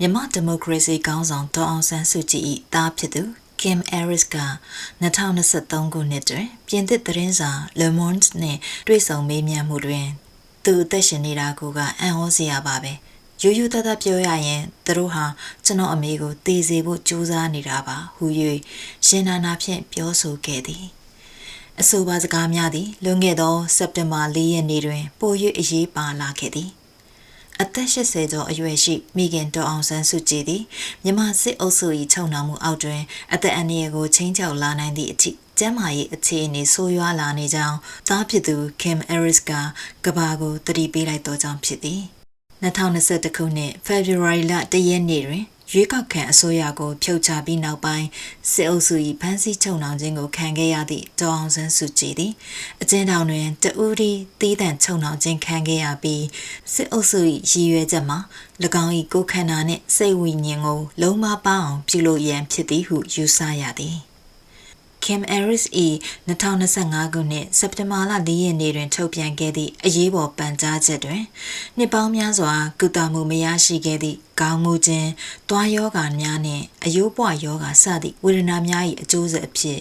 မြန်မာဒီမိုကရေစီခေါင်းဆောင်ဒေါ်အောင်ဆန်းစုကြည်၏သားဖြစ်သူ Kim Harris က2023ခုနှစ်တွင် ပြင်သစ်သတင်းစာ Le Monde နှင့်တွေ့ဆုံမေးမြန်းမှုတွင် သူအသက်ရှင်နေတာကိုကအံ့ဩစရာပါပဲရိုးရိုးသားသားပြောရရင်သူတို့ဟာကျွန်တော်အမေကိုတည်စေဖို့ကြိုးစားနေတာပါဟူ၍ရှင်နာနာဖြင့်ပြောဆိုခဲ့သည်အဆိုပါစကားများသည်လွန်ခဲ့သောစက်တင်ဘာ၄ရက်နေ့တွင်ပို၍အရေးပါလာခဲ့သည် အသက်80ကျော်အရွယ်ရှိမိခင်တော်အောင်ဆန်းစုကြည်သည်မြမစစ်အုပ်စု၏ခြုံနှောင်မှုအောက်တွင်အသက်အန္တရာယ်ကိုချင်းချောက်လာနိုင်သည့်အထိကျန်းမာရေးအခြေအနေဆိုးရွားလာနေကြောင်းသားဖြစ်သူ Kim Harris ကကဘာကိုတတိပေးလိုက်သောကြောင့်ဖြစ်သည်2021ခုနှစ် February လ1ရက်နေ့တွင် ရွေးကောက်ခံအစိုးရကို ဖြုတ်ချပြီးနောက်ပိုင်းစစ်အုပ်စု၏ဖမ်းဆီးချုပ်နှောင်ခြင်းကိုခံခဲ့ရသည့်တောင်ဆန်းစုကြည်သည်အကျဉ်းထောင်တွင်တဦးဒီတီးတန့်ချုပ်နှောင်ခြင်းခံခဲ့ရပြီးစစ်အုပ်စု၏ရည်ရွယ်ချက်မှာ၎င်း၏ကိုယ်ခန္ဓာနှင့်စိတ်ဝိညာဉ်ကိုလုံးမပအောင်ပြုလုပ်ရန်ဖြစ်သည်ဟုယူဆရသည် Kim Harris ၏2025ခုနှစ်စက်တင်ဘာလ4ရက်နေ့တွင်ထုတ်ပြန်ခဲ့သည့်အရေးပေါ်ပန်ကြားချက်တွင်နှစ်ပေါင်းများစွာကုသမှုမရရှိခဲ့သည့်ခေါင်းမူခြင်း၊သွားယောဂါများနှင့်အယိုးပွားယောဂါစသည့်ဝေဒနာများ၏အကျိုးဆက်အဖြစ်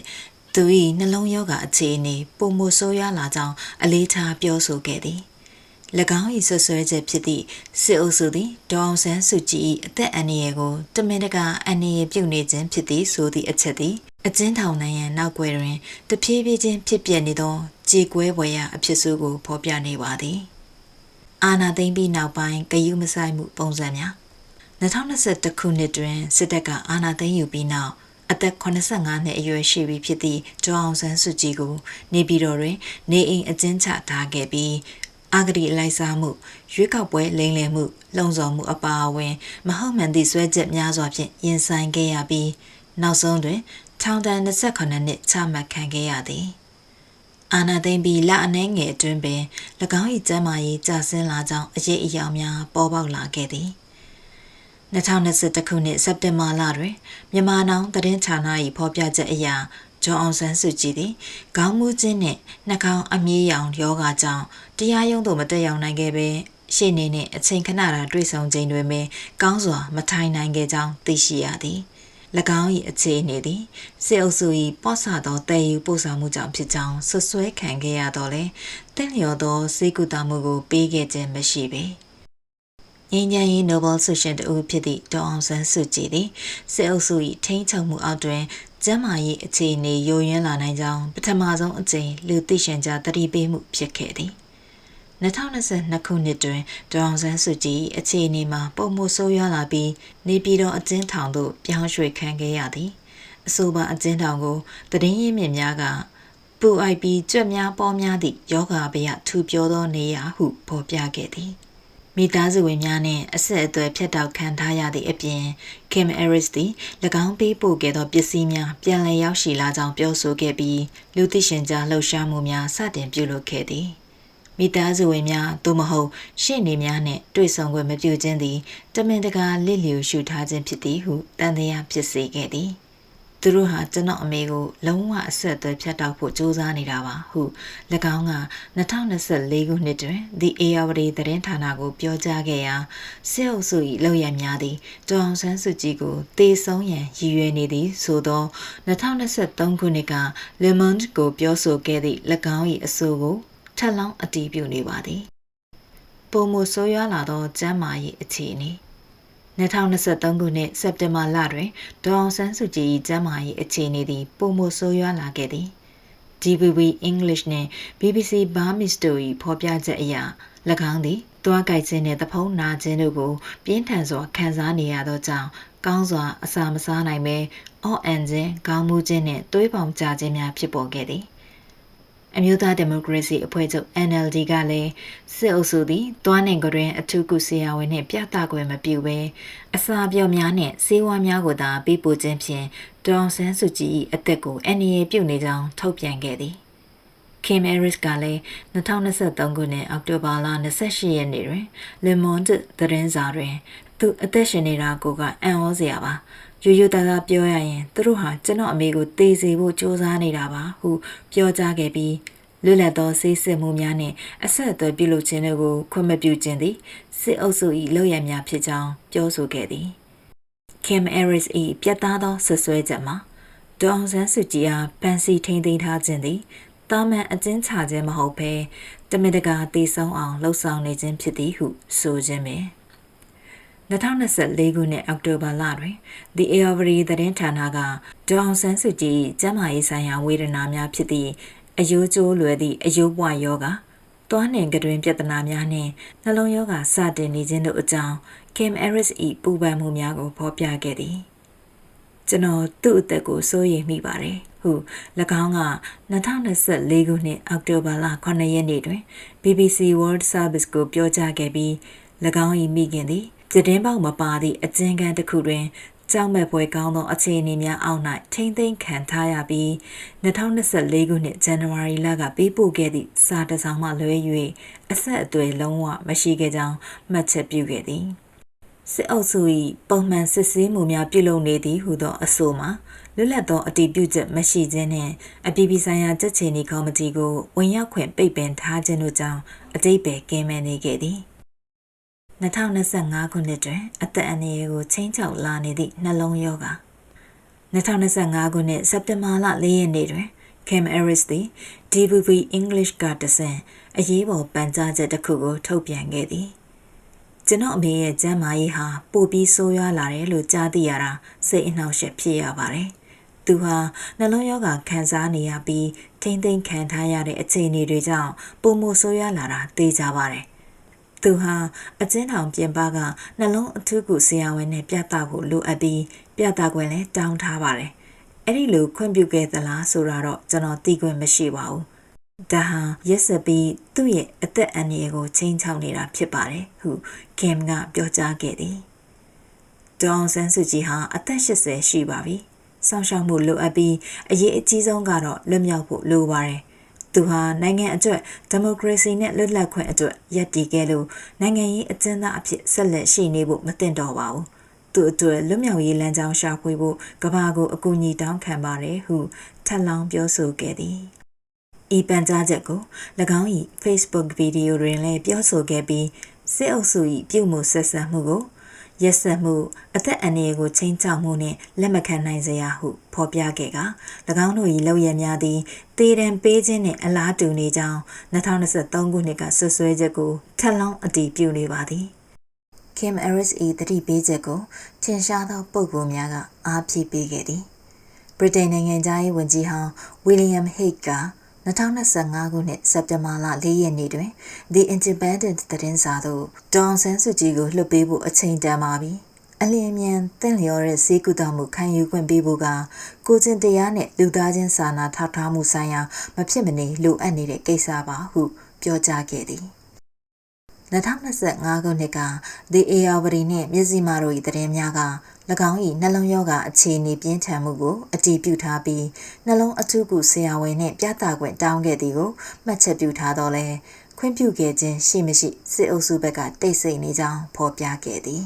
သူ၏နှလုံးယောဂါအခြေအနေပုံမဆိုးရွားလာကြောင်းအလေးထားပြောဆိုခဲ့သည်။၎င်း၏ဆွဆွဲချက်ဖြစ်သည့်စစ်အုပ်စုသည်ဒေါအောင်ဆန်းစုကြည်၏အသက်အန္တရာယ်ကိုတမင်တကာအန္တရာယ်ပြုနေခြင်းဖြစ်သည်ဆိုသည့်အချက်သည် အကျဉ်းထောင်နိုင်ရန်နောက်ွယ်တွင်တဖြည်းဖြည်းချင်းဖြစ်ပျက်နေသောကြေကွဲပွဲရာအဖြစ်ဆိုးကိုဖော်ပြနေပါသည်အာနာသိမ့်ပြီးနောက်ပိုင်းဂယုမဆိုင်မှုပုံစံများ2021ခုနှစ်တွင်စစ်တပ်ကအာဏာသိမ်းယူပြီးနောက်အသက်85နှစ်အရွယ်ရှိပြီဖြစ်သည့်ဒေါအောင်ဆန်းစုကြည်ကိုနေပြည်တော်တွင် နေအိမ်အကျဉ်းချထားခဲ့ပြီးအာဂတိလိုက်စားမှုရွေးကောက်ပွဲလိမ်လည်မှုလုံခြုံမှုအပါအဝင် မဟုတ်မှန်သည့်ဆွဲချက်များစွာဖြင့်ရင်ဆိုင်ခဲ့ရပြီးနောက်ဆုံးတွင် ထောင်ဒဏ်28နှစ်ချမှတ်ခံခဲ့ရသည်အာနာသိမ့်ပြီးလအနှဲငယ်အတွင်းပင်၎င်း၏ကျမ်းမာရေးကျဆင်းလာကြောင်းအရေးအယောင်များပေါ်ပေါက်လာခဲ့သည်2021ခုနှစ်စက်တင်ဘာလတွင်မြန်မာနောင်သတင်းဌာန၏ဖော်ပြချက်အရဂျွန်အောင်ဆန်းစုကြည်သည်ခေါင်းမူးခြင်းနှင့်နှာခေါင်းအမြည်ရောင်ယောဂကြောင့်တရားရုံးသို့မတက်ရောက်နိုင်ခဲ့ပေရှေ့နေနှင့်အချိန်ခဏတာတွေ့ဆုံချိန်တွင်ပင်ကောင်းစွာမထိုင်နိုင်ခဲ့ကြောင်းသိရှိရသည်။၎ င်း၏အခြေအနေသည်စစ်အုပ်စု၏ပော့ဆသောတည်ယူပို့ဆောင်မှုကြောင့်ဖြစ်ကြောင်းဆွဆွဲခံခဲ့ရတော့လေတင့်လျော်သောစေကူတာမှုကိုပေးခဲ့ခြင်းမရှိပေငင်းချမ်းရေးနိုဘယ်ဆုရှင်တူဖြစ်သည့်ဒေါအောင်ဆန်းစုကြည်သည်စစ်အုပ်စု၏ထိန်းချုပ်မှုအောက်တွင်ကျမ်းမာရေးအခြေအနေယိုယွင်းလာနိုင်ကြောင်းပထမဆုံးအကြိမ်လူသိရှင်ကြားတတိပေးမှုဖြစ်ခဲ့သည်။ 2022ခုနှစ်တွင်ဒေါအောင်ဆန်းစုကြည်အခြေအနေမှာပုံမှုဆိုးရွားလာပြီးနေပြည်တော်အကျဉ်းထောင်သို့ပြောင်းရွှေ့ခံခဲ့ရသည်အဆိုပါအကျဉ်းထောင်ကိုတည်င်းရင်းမြစ်များကပူအိုက်ပြီးကြွက်များပေါ်များသည့်ယောဂဗျထူပြောသောနေရာဟုဖော်ပြခဲ့သည်မိသားစုဝင်များနှင့်အဆက်အသွယ်ဖြတ်တောက်ခံထားရသည့်အပြင် Kim Harris သည်၎င်းပေးပို့ခဲ့သောပစ္စည်းများပြန်လည်ရောက်ရှိလာကြောင်းပြောဆိုခဲ့ပြီးလူသိရှင်ကြားလှုပ်ရှားမှုများစတင်ပြုလုပ်ခဲ့သည်။ မိသားစုဝင်များသို့မဟုတ် ရှင့်နေများနှင့်တွေ့ဆုံခွင့်မပြုခြင်းသည်တမင်တကာလစ်လျူရှုထားခြင်းဖြစ်သည်ဟုတန်တရားဖြစ်စေခဲ့သည်သူတို့ဟာကျွန်တော်အမေကိုလုံးဝအဆက်အသွယ်ဖြတ်တောက်ဖို့ကြိုးစားနေတာပါဟု၎င်းက2024ခုနှစ်တွင် The ARD သတင်းဌာနကိုပြောကြားခဲ့ရာစစ်အုပ်စု၏လောက်ရများသည်တောင်ဆန်းစုကြည်ကိုတေဆုံးရန်ရည်ရွယ်နေသည်ဆိုသော2023ခုနှစ်က Le Monde ကိုပြောဆိုခဲ့သည့်၎င်း၏အဆိုကို ထက်လောင်းအတီးပြုနေပါသည်ပုံမဆိုးရွားလာသောကျမ်းမာရေးအခြေအနေ2023ခုနှစ်စက်တင်ဘာလတွင်ဒေါအောင်ဆန်းစုကြည်၏ကျမ်းမာရေးအခြေအနေသည်ပုံမဆိုးရွားလာခဲ့သည် DVB English နှင့် BBC Burmese တို့၏ဖော်ပြချက်အရ၎င်းသည်တွားကြိုက်ခြင်းနှင့်တဖုံးနာခြင်းတို့ကို ပြင်းထန်စွာခံစားနေရသောကြောင့်ကောင်းစွာအစာမစားနိုင်ဘဲအော့အန်ခြင်းခေါင်းမူးခြင်းနှင့်သွေးပေါင်ကျခြင်းများဖြစ်ပေါ်ခဲ့သည် အမျိုးသားဒီမိုကရေစီအဖွဲ့ချုပ် NLD ကလည်းစစ်အုပ်စုသည်တွားနိုင်ကြတွင် အထူးကုဆရာဝန်နှင့်ပြသခွင့်မပြုဘဲအစာပြော့များနှင့်ဆေးဝါးများကိုသာပေးပို့ခြင်းဖြင့်တောင်ဆန်းစုကြည်၏အသက်ကိုအန္တရာယ်ပြုနေကြောင်းထုတ်ပြန်ခဲ့သည်။ Kim Harris ကလည်း2023ခုနှစ်အောက်တိုဘာလ28ရက်နေ့တွင် Le Monde သတင်းစာတွင် သူအသက်ရှင်နေတာကိုကအံ့ဩစရာပါ ရိုးရိုးသားသားပြောရရင်သူတို့ဟာကျွန်တော်အမေကိုတေးစေဖို့စ조사နေတာပါဟုပြောကြားခဲ့ပြီးလွတ်လပ်သောဆေးစစ်မှုများနှင့်အဆက်အသွယ်ပြုလုပ်ခြင်းတို့ကိုခွင့်မပြုခြင်းသည်စစ်အုပ်စု၏လုပ်ရများဖြစ်ကြောင်းပြောဆိုခဲ့သည်။ Kim Harris ၏ပြတ်သားသောဆွဆွဲချက်မှာဒေါအောင်ဆန်းစုကြည်အားပန်စီထိန်သိမ်းထားခြင်းသည်တာမန်အကျဉ်းချခြင်းမဟုတ်ဘဲတမင်တကာတည်ဆုံအောင်လှုံ့ဆော်နေခြင်းဖြစ်သည်ဟုဆိုခြင်းပင် 2024ခုနှစ်အောက်တိုဘာလတွင် The Average သတင်းဌာနကဒေါအောင်ဆန်းစုကြည်ကျန်းမာရေးဆိုင်ရာဝေဒနာများဖြစ်သည့်အယိုးကျိုးလွယ်သည့်အယိုးပွားယောဂသွားနှင်ကတွင်ပြဿနာများနှင့်နှလုံးရောဂါစတင်နေခြင်းတို့အကြောင်း Kim Harris ၏ပူပန်မှုများကိုဖော်ပြခဲ့သည်ကျွန်တော်သူ့အသက်ကိုစိုးရိမ်မိပါတယ်ဟု၎င်းက2024ခုနှစ်အောက်တိုဘာလ9ရက်နေ့တွင် BBC World Service ကိုပြောကြားခဲ့ပြီး၎င်း၏မိခင်သည် ပြတင်းပေါက်မပါသည့်အကျဉ်းခန်းတစ်ခုတွင်ကြောက်မဲ့ပွဲကောင်းသောအခြေအနေများအောက်၌ထိမ့်သိမ်းခံထားရပြီး2024ခုနှစ်ဇန်နဝါရီလကပေးပို့ခဲ့သည့်စာတစ်စောင်မှလွဲ၍အဆက်အသွယ်လုံးဝမရှိခဲ့ကြောင်းမှတ်ချက်ပြုခဲ့သည်စစ်အုပ်စု၏ပုံမှန်စစ်ဆေးမှုများပြုလုပ်နေသည်ဟုသောအဆိုမှာလွတ်လပ်သောအတည်ပြုချက်မရှိခြင်းနှင့်အပြည်ပြည်ဆိုင်ရာကြက်ချီနီကော်မတီကိုဝင်ရောက်ခွင့်ပိတ်ပင်ထားခြင်းတို့ကြောင့်အတိတ်ပဲကင်းမဲ့နေခဲ့သည်။ 2025ခုနှစ်တွင်အသက်အန္တရာယ်ကိုချင်းချောက်လာနေသည့်နှလုံးရောဂါ2025ခုနှစ်စက်တင်ဘာလ4ရက်နေ့တွင် Cam Harris သည် DVB English ကတဆင့်အရေးပေါ်ပန်ကြားချက်တစ်ခုကို ထုတ်ပြန်ခဲ့သည်ကျွန်တော်အမေရဲ့ကျမ်းမာရေးဟာပိုပြီးဆိုးရွားလာတယ်လို့ကြားသိရတာစိတ်အနှောက်အယှက်ဖြစ်ရပါတယ်။သူဟာနှလုံးရောဂါခံစားနေရပြီးထိမ့်သိမ့်ခံထားရတဲ့အခြေအနေတွေကြောင့်ပုံမှုဆိုးရွားလာတာသိကြပါတယ် သူဟာအကျဉ်းထောင်ပြင်ပကနှလုံးအထူးကုဆရာဝန်နဲ့ပြသဖို့လိုအပ်ပြီးပြသခွင့်လည်းတောင်းထားပါတယ်။အဲ့ဒီလိုခွင့်ပြုခဲ့သလားဆိုတာတော့ကျွန်တော်သိခွင့်မရှိပါဘူး။ဒါဟာရက်စပြီးသူ့ရဲ့အသက်အန္တရာယ်ကိုချိန်ချောက်နေတာဖြစ်ပါတယ်ဟုကင်ကပြောကြားခဲ့သည်။ဒေါန်ဆန်းစုကြည်ဟာအသက်80ရှိပါပြီ။ဆောင်ရှောက်မှုလိုအပ်ပြီးအရေးအကြီးဆုံးကတော့လွတ်မြောက်ဖို့လိုပါတယ်။ သူဟာနိုင်ငံအတွက်ဒီမိုကရေစီနဲ့လွတ်လပ်ခွင့်အတွက်ရည်တည်ခဲ့လို့နိုင်ငံရေးအကျဉ်းသားအဖြစ်ဆက်လက်ရှိနေဖို့မသင့်တော်ပါဘူး။သူအတွက်လွတ်မြောက်ရေးလမ်းကြောင်းရှာဖွေဖို့ကဘာကိုအကူအညီတောင်းခံပါတယ်ဟုထပ်လောင်းပြောဆိုခဲ့သည်။ဤပန်ကြားချက်ကို၎င်း၏ Facebook ဗီဒီယိုတွင်လည်းပြောဆိုခဲ့ပြီးစစ်အုပ်စု၏ပြုမှုဆက်ဆံမှုကို ရက်ဆက်မှုအသက်အန္တရာယ်ကိုချိန်ချောက်မှုနှင့်လက်မခံနိုင်စရာဟုဖော်ပြခဲ့က၎င်းတို့၏လောက်ရများသည်တေတံပေးခြင်းနှင့်အလားတူနေကြောင်း2023ခုနှစ်ကဆွဆွဲချက်ကိုထပ်လောင်းအတည်ပြုနေပါသည် Kim Harris ၏တတိပေးချက်ကိုထင်ရှားသောပုဂ္ဂိုလ်များကအားဖြည့်ပေးခဲ့သည်ဗြိတိန်နိုင်ငံသားရေးဝန်ကြီးဟောင်းဝီလီယမ်ဟိတ်က 2025ခုနှစ်စက်တင်ဘာလ4ရက်နေ့တွင် The Independent သတင်းစာသို့ဒေါန်ဆန်းစုကြည်ကိုလွှတ်ပေးဖို့အချိန်တန်ပါပြီ။အလျင်မြန်တင့်လျော်တဲ့ဈေးကုသမှုခံယူခွင့်ပေးဖို့ကကိုကျင်တရားနဲ့လူသားချင်းစာနာထောက်ထားမှုဆိုင်ရာမဖြစ်မနေလိုအပ်နေတဲ့ကိစ္စပါဟုပြောကြားခဲ့သည်2025ခုနှစ်က The ARD နှင့်မြစည်းမတို့၏သတင်းများက၎ င်း၏နှလုံးရောဂါအခြေအနေပြင်းထန်မှုကိုအတည်ပြုထားပြီးနှလုံးအထူးကုဆရာဝန်နှင့်ပြသခွင့်တောင်းခဲ့သည်ကိုမှတ်ချက်ပြုထားတော့လဲခွင့်ပြုခဲ့ခြင်းရှိမရှိစစ်အုပ်စုဘက်ကတိတ်ဆိတ်နေကြောင်းဖော်ပြခဲ့သည်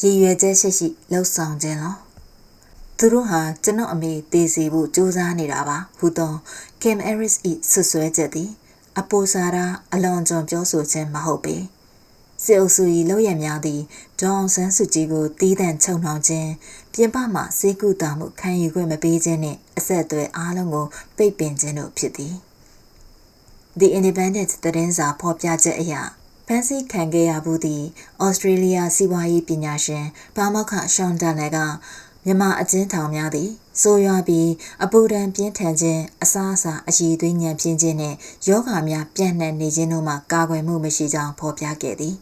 ရည်ရွယ်ချက်ရှိရှိလှုပ်ဆောင်ခြင်းလောသူတို့ဟာကျွန်တော်အမေတည်စီဖို့ကြိုးစားနေတာပါဟူသော Kim Harris ၏ဆွဆွဲချက်သည်အပိုစာရာအလွန်ကြုံပြောဆိုခြင်းမဟုတ်ပေ။ စစ်အုပ်စု၏လောက်ရများသည့်ဒေါအောင်ဆန်းစုကြည်ကိုတီးတန့်ချုံနှောင်ခြင်းပြင်ပမှစေကူတာမှုခံယူခွင့်မပေးခြင်းနှင့်အဆက်အသွယ်အားလုံးကိုပိတ်ပင်ခြင်းတို့ဖြစ်သည် The Independent သတင်းစာဖော်ပြချက်အရဖန်ဆီးခံခဲ့ရဘူးသည့်ဩစတြေးလျစီးပွားရေးပညာရှင်ဘာမောက်ခရှောင်းတန်လည်းကမြန်မာအကျဉ်းထောင်များသည်ဆိုးရွားပြီးအပူဒဏ်ပြင်းထန်ခြင်းအစားအစာအရည်သွေးညံပြင်းခြင်းနှင့်ယောဂများပြန့်နှံ့နေခြင်းတို့မှကာကွယ်မှုမရှိကြောင်းဖော်ပြခဲ့သည်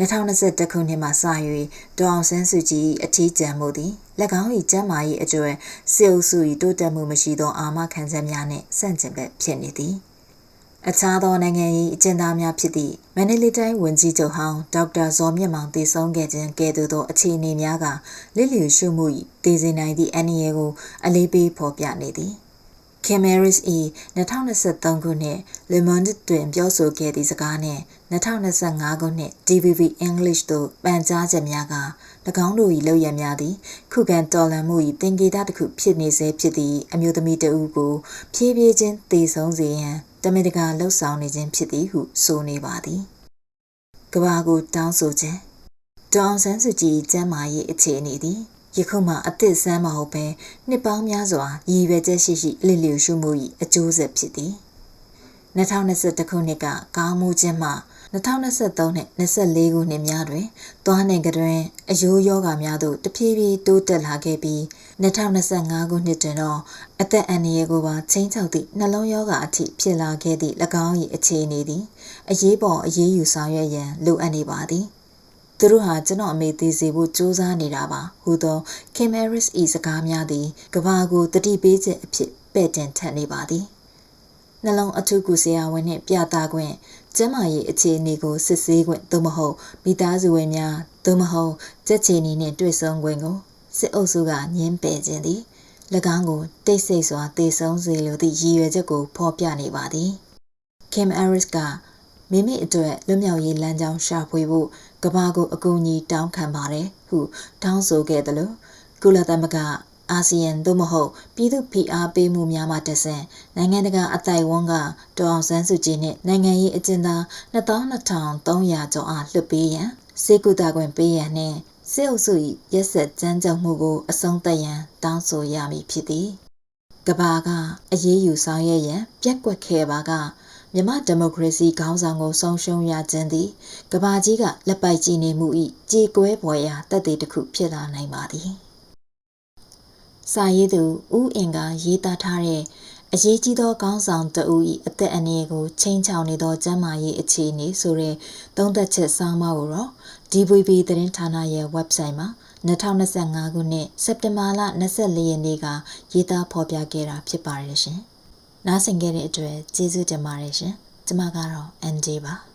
2021ခုနှစ်မှစ၍ဒေါအောင်ဆန်းစုကြည်အထီးကျန်မှုသည်၎င်း၏ကျန်းမာရေးအကျွဲစစ်အုပ်စု၏တိုးတက်မှုမရှိသောအာမခံချက်များနှင့်ဆန့်ကျင်ဘက်ဖြစ်နေသည်အခြားသောနိုင်ငံရေးအကျဉ်းသားများဖြစ်သည့်မန္တလေးတိုင်းဝန်ကြီးချုပ်ဟောင်းဒေါက်တာဇော်မြင့်မောင်တည်ဆုံးခဲ့ခြင်းကဲ့သို့သောအခြေအနေများကလစ်လျူရှုမှု၏တည်စေနိုင်သည့်အန္တရာယ်ကိုအလေးပေးဖော်ပြနေသည်။ Cameris E 2023ခုနှစ် Le Monde တွင်ပြောဆိုခဲ့သည့်စကားနှင့်2025ခုနှစ် DVB English သို့ပန်ကြားချက်များက၎င်းတို့၏လုပ်ရများသည်ခုခံတော်လှန်မှု၏သင်္ကေတတစ်ခုဖြစ်နေစေဖြစ်သည့်အမျိုးသမီးတဦးကို ဖြည်းဖြည်းချင်းတည်ဆုံးစေရန်တမင်တကာလှုပ်ဆောင်နေခြင်းဖြစ်သည်ဟုဆိုနေပါသည်ကဘာကိုတောင်းဆိုခြင်းဒေါအောင်ဆန်းစုကြည်ကျမ်းမာရေးအခြေအနေသည် ယခုမှအသစ်ဆန်းမဟုတ်ပဲနှစ်ပေါင်းများစွာရည်ရွယ်ချက်ရှိရှိလစ်လျူရှုမှု၏အကျိုးဆက်ဖြစ်သည်2021ခုနှစ်ကကောင်းမှုခြင်းမှ2023နဲ့24ခုနှစ်များတွင်သွားနိုင်ကြတွင်အယိုးယောဂါများသို့တဖြည်းဖြည်းတိုးတက်လာခဲ့ပြီး2025ခုနှစ်တွင်တော့အသက်အန္တရာယ်ကိုပါချင်းချောက်သည့်နှလုံးယောဂါအထိဖြစ်လာခဲ့သည့်၎င်း၏အခြေအနေသည်အရေးပေါ်အရေးယူဆောင်ရွက်ရန်လိုအပ်နေပါသည် သူတို့ဟာကျွန်တော်အမေသေးစေဖို့စူးစမ်းနေတာပါဟူသော Kim Harris ၏စကားများသည်ကဘာကိုတတိပေးချက်အဖြစ်ပဲ့တင်ထက်နေပါသည်နှလုံးအထုကူဆရာဝန်နှင့်ပြသခွင့်ကျန်းမာရေးအခြေအနေကိုစစ်ဆေးခွင့်သို့မဟုတ်မိသားစုဝင်များသို့မဟုတ်ကြက်ချီနီနှင့်တွေ့ဆုံခွင့်ကိုစစ်အုပ်စုကညှင်းပယ်ခြင်းသည်၎င်းကိုတိတ်ဆိတ်စွာတည်ဆုံစေလိုသည့်ရည်ရွယ်ချက်ကိုဖော်ပြနေပါသည် Kim Harris ကမိမိအတွက်လွတ်မြောက်ရေးလမ်းကြောင်းရှာဖွေဖို့ ကဘာကိုအကူအညီတောင်းခံပါတယ်ဟုတောင်းဆိုခဲ့တယ်လို့ကုလသမဂ္ဂအာဆီယံသို့မဟုတ်ပြည်သူဖိအားပေးမှုများမှတဆင့်နိုင်ငံတကာအတိုင်ဝန်းကဒေါအောင်ဆန်းစုကြည်နှင့်နိုင်ငံရေးအကျဉ်းသား22,300ကျော်အားလွှတ်ပေးရန်စေကူတာခွင့်ပေးရန်နှင့်စစ်အုပ်စု၏ရက်ဆက်ကြမ်းကြုတ်မှုကိုအဆုံးသတ်ရန်တောင်းဆိုရမည်ဖြစ်သည်ကဘာကအရေးယူဆောင်ရွက်ရန်ပြက်ကွက်ခဲ့ပါက မြမဒီမိုကရေစီခေါင်းဆောင်ကိုဆုံးရှုံးရခြင်းသည်ကဘာကြီးကလက်ပိုက်ကြည့်နေမှု၏ကြေကွဲပွေရာတက်သေးတစ်ခုဖြစ်လာနိုင်ပါသည်စာရေးသူဦးအင်ကရေးသားထားတဲ့အရေးကြီးသောခေါင်းဆောင်တဦး၏အသက်အန္တရာယ်ကိုချိန်ချောင်နေသောကျန်းမာရေးအခြေအနေဆိုတဲ့သုံးသက်ချက်ဆောင်းပါးကိုတော့ DVB သတင်းဌာနရဲ့ website မှာ2025ခုနှစ်စက်တင်ဘာလ24ရက်နေ့ကရေးသားဖော်ပြခဲ့တာဖြစ်ပါတယ်ရှင်။ နားဆင်ခဲ့တဲ့အတွက်ကျေးဇူးတင်ပါတယ်ရှင်။ကျွန်မကတော့ NJ ပါ။